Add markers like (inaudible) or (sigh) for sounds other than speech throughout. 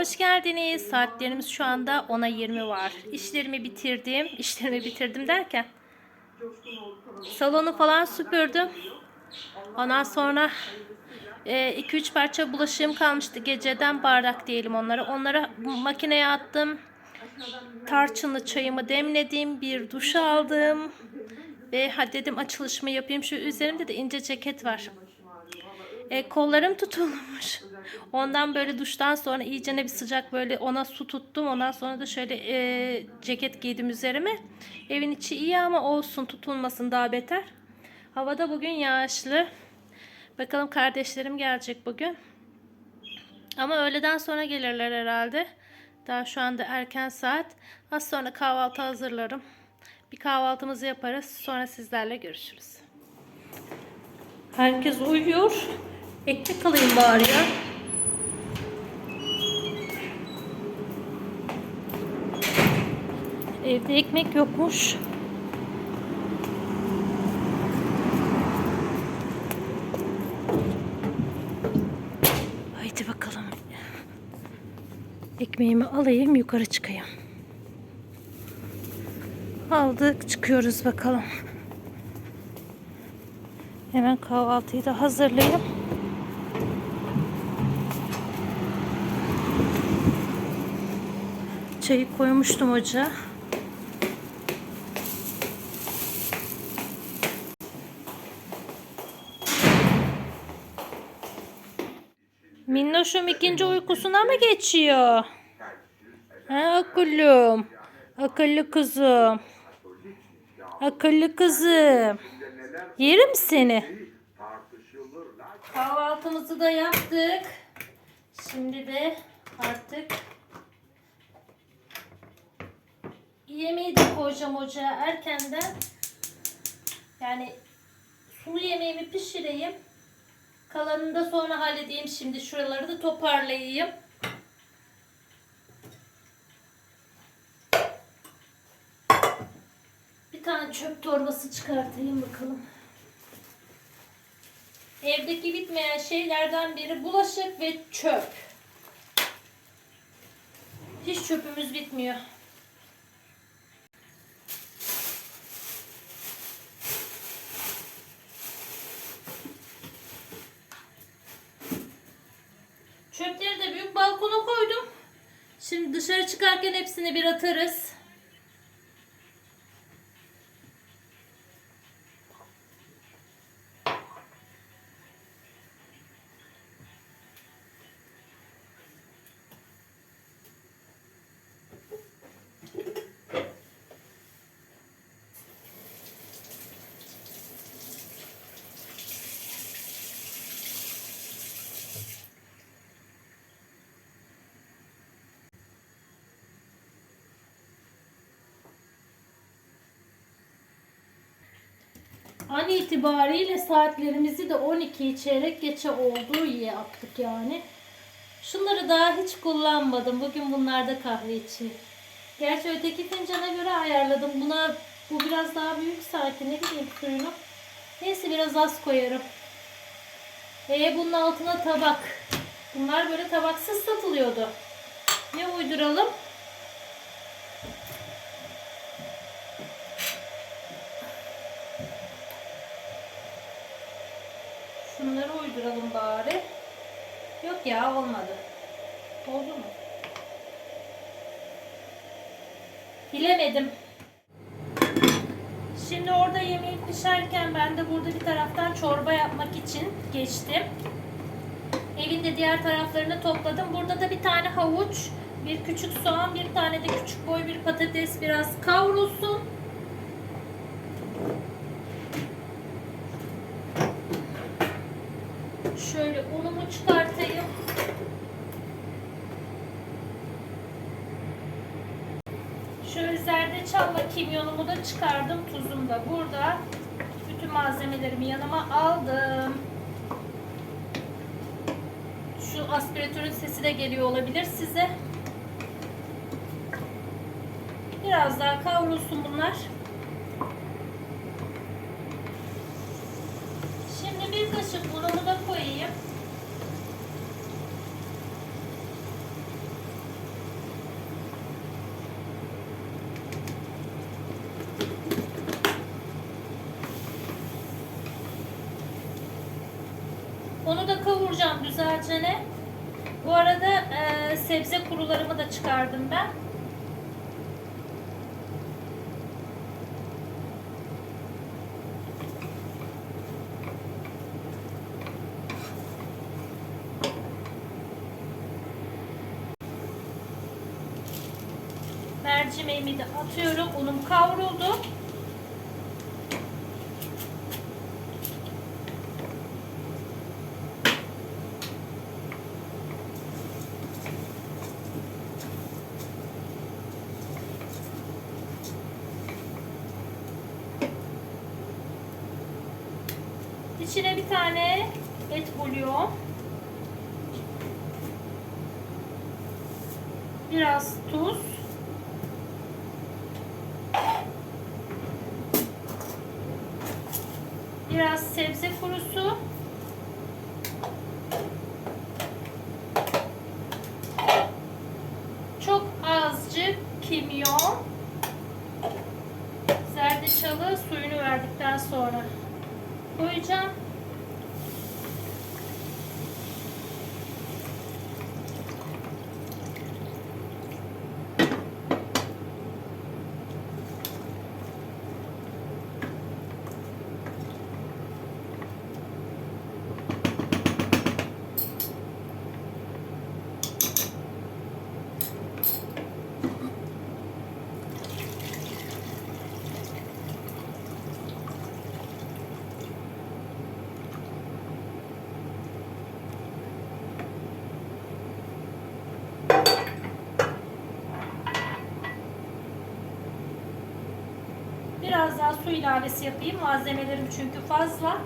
Hoş geldiniz. Saatlerimiz şu anda 10'a 20 var. İşlerimi bitirdim. İşlerimi bitirdim derken salonu falan süpürdüm. Ondan sonra 2-3 parça bulaşığım kalmıştı. Geceden bardak diyelim onlara. Onları makineye attım. Tarçınlı çayımı demledim. Bir duş aldım. Ve hadi dedim açılışımı yapayım. Şu üzerimde de ince ceket var. E, kollarım tutulmuş. Ondan böyle duştan sonra iyice bir sıcak böyle ona su tuttum. Ondan sonra da şöyle e, ceket giydim üzerime. Evin içi iyi ama olsun tutulmasın daha beter. Havada bugün yağışlı. Bakalım kardeşlerim gelecek bugün. Ama öğleden sonra gelirler herhalde. Daha şu anda erken saat. Az sonra kahvaltı hazırlarım. Bir kahvaltımızı yaparız. Sonra sizlerle görüşürüz. Herkes uyuyor. Ekmek alayım bari ya. Evde ekmek yokmuş. Haydi bakalım. Ekmeğimi alayım yukarı çıkayım. Aldık çıkıyoruz bakalım. Hemen kahvaltıyı da hazırlayayım. Çayı koymuştum ocağa. Minnoşum ikinci uykusuna mı geçiyor? Ha akıllım. Akıllı kızım. Akıllı kızım. Yerim seni. Kahvaltımızı da yaptık. Şimdi de artık yemeği de koyacağım ocağa erkenden. Yani sulu yemeğimi pişireyim. Kalanını da sonra halledeyim. Şimdi şuraları da toparlayayım. Bir tane çöp torbası çıkartayım bakalım. Evdeki bitmeyen şeylerden biri bulaşık ve çöp. Hiç çöpümüz bitmiyor. Çöpleri de büyük balkona koydum. Şimdi dışarı çıkarken hepsini bir atarız. An itibariyle saatlerimizi de 12 çeyrek geçe iyi yaptık yani. Şunları daha hiç kullanmadım. Bugün bunlarda kahve içi. Gerçi öteki fincana göre ayarladım. Buna bu biraz daha büyük sanki ne bileyim suyunu. Neyse biraz az koyarım. Ee bunun altına tabak. Bunlar böyle tabaksız satılıyordu. Ne uyduralım? Şunları uyduralım bari. Yok ya olmadı. Oldu mu? Bilemedim. Şimdi orada yemeği pişerken ben de burada bir taraftan çorba yapmak için geçtim. Evin de diğer taraflarını topladım. Burada da bir tane havuç, bir küçük soğan, bir tane de küçük boy bir patates biraz kavrulsun. Şöyle unumu çıkartayım. Şöyle zerdeçalla da çıkardım. Tuzum da burada. Bütün malzemelerimi yanıma aldım. Şu aspiratörün sesi de geliyor olabilir size. Biraz daha kavrulsun bunlar. Şimdi bir kaşık unumu da koyayım. Koyacağım güzelce ne. Bu arada e, sebze kurularımı da çıkardım ben. Mercimeğimi de atıyorum. Unum kavruldu. İçine bir tane et bulyon. Biraz tuz. Biraz sebze kurusu. Çok azıcık kimyon. Zerdeçalı suyunu verdikten sonra koyacağım. Biraz su ilavesi yapayım. Malzemelerim çünkü fazla.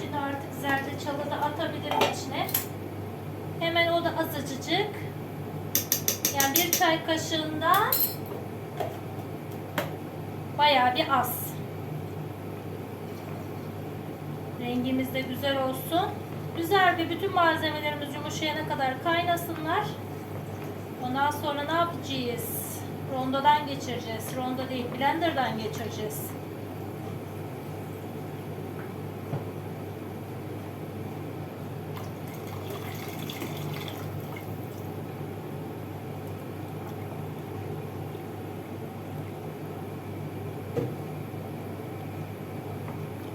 Şimdi artık zerdeçalı da atabilirim içine. Hemen o da azıcık. Yani bir çay kaşığından bayağı bir az. Rengimiz de güzel olsun. Güzel bir bütün malzemelerimiz yumuşayana kadar kaynasınlar. Ondan sonra ne yapacağız? Rondodan geçireceğiz. Rondo değil, blenderdan geçireceğiz.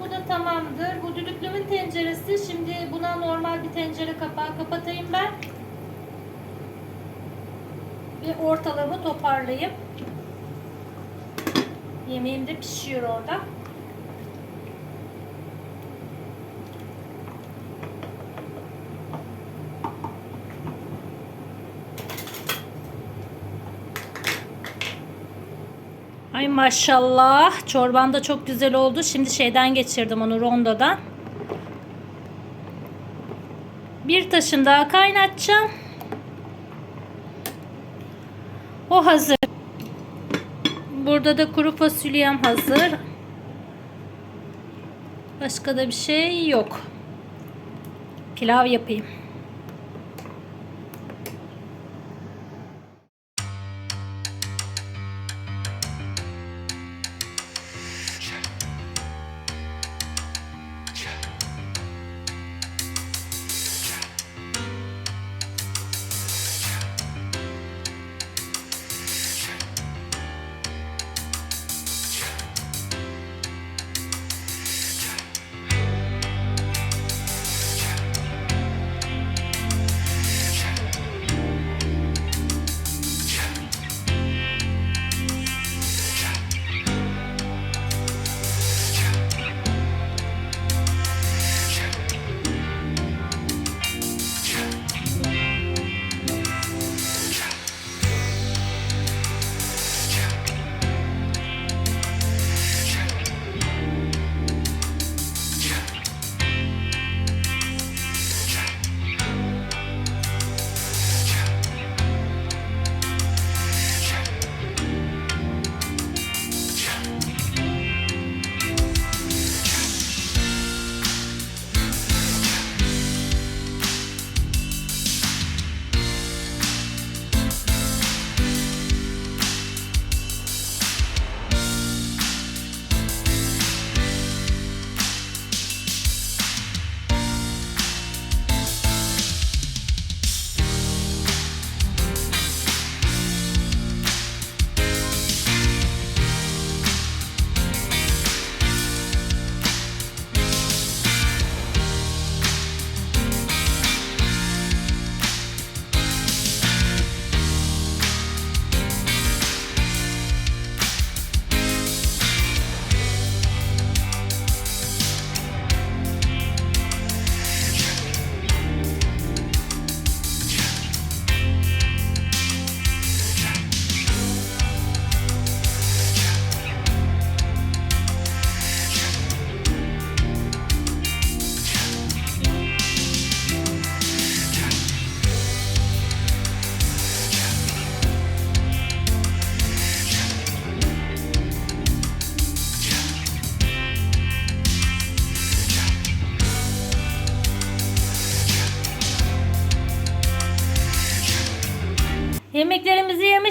Bu da tamamdır. Bu düdüklümün tenceresi. Şimdi buna normal bir tencere kapağı kapatayım ben. Ve ortalığımı toparlayayım. Yemeğim de pişiyor orada. Ay maşallah. Çorban da çok güzel oldu. Şimdi şeyden geçirdim onu rondodan. Bir taşım daha kaynatacağım. O hazır. Burada da kuru fasulyem hazır. Başka da bir şey yok. Pilav yapayım.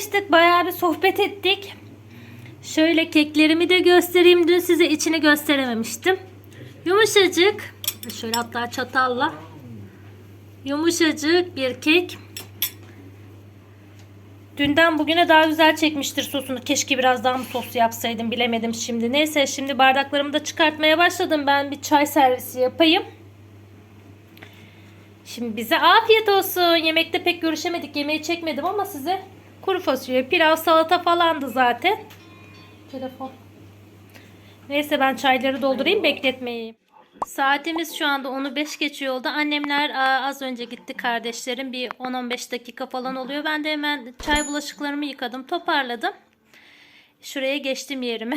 Tanıştık. Bayağı bir sohbet ettik. Şöyle keklerimi de göstereyim. Dün size içini gösterememiştim. Yumuşacık. Şöyle hatta çatalla. Yumuşacık bir kek. Dünden bugüne daha güzel çekmiştir sosunu. Keşke biraz daha mı sos yapsaydım bilemedim şimdi. Neyse şimdi bardaklarımı da çıkartmaya başladım. Ben bir çay servisi yapayım. Şimdi bize afiyet olsun. Yemekte pek görüşemedik. Yemeği çekmedim ama size kuru fasulye, pilav, salata falandı zaten. Telefon. Neyse ben çayları doldurayım bekletmeyeyim. Saatimiz şu anda 10'u 5 geçiyor oldu. Annemler aa, az önce gitti kardeşlerim. Bir 10-15 dakika falan oluyor. Ben de hemen çay bulaşıklarımı yıkadım. Toparladım. Şuraya geçtim yerime.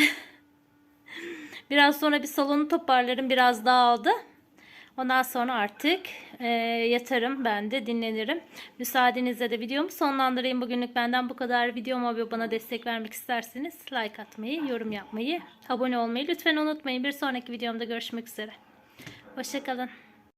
(laughs) Biraz sonra bir salonu toparlarım. Biraz dağıldı. Ondan sonra artık e, yatarım ben de dinlenirim. Müsaadenizle de videomu sonlandırayım. Bugünlük benden bu kadar. Videoma ve bana destek vermek isterseniz like atmayı, yorum yapmayı, abone olmayı lütfen unutmayın. Bir sonraki videomda görüşmek üzere. Hoşçakalın.